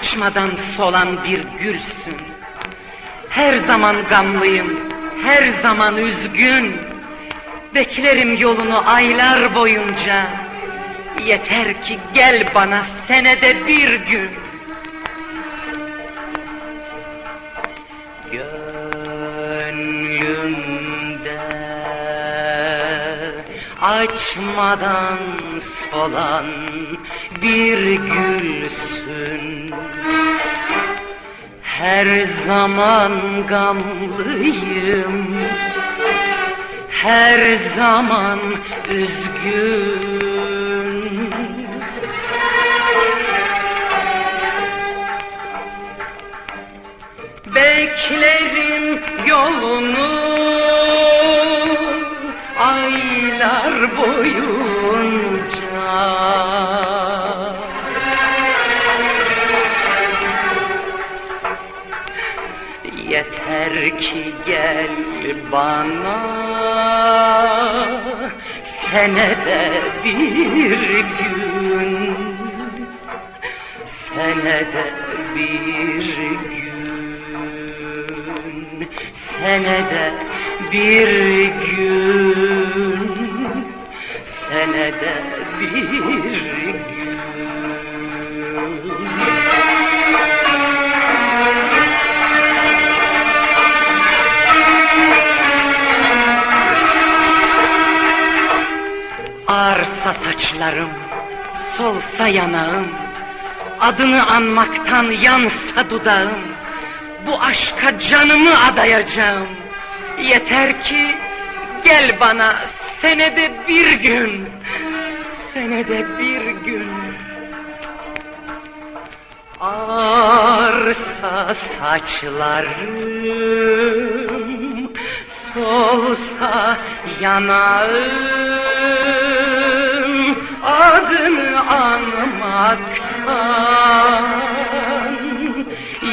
açmadan solan bir gülsün. Her zaman gamlıyım, her zaman üzgün. Beklerim yolunu aylar boyunca. Yeter ki gel bana senede bir gün. Gönlümde açmadan solan bir gülsün. Her zaman gamlıyım, her zaman üzgün. Beklerim yolunu Yeter ki gel bana. Senede bir gün. Senede bir gün. Senede bir gün. Senede bir gün Ağarsa saçlarım, solsa yanağım, adını anmaktan yansa dudağım, bu aşka canımı adayacağım. Yeter ki gel bana senede bir gün, senede bir gün. Ağarsa saçlarım, solsa yanağım, adını anmaktan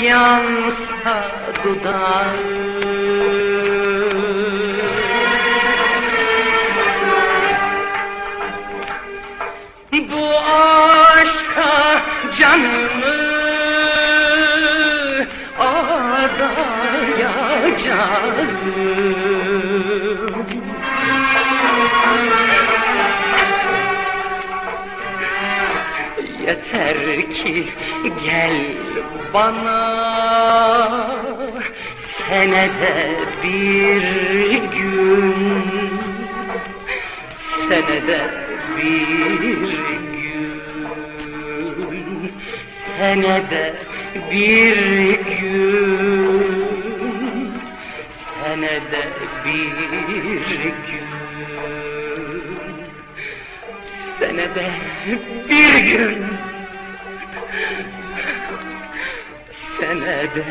yansa dudağım. Bu aşka canımı adayacağım. Yeter ki gel bana. Senede bir gün. Senede bir gün. Senede bir gün. Senede bir gün senede bir gün. Senede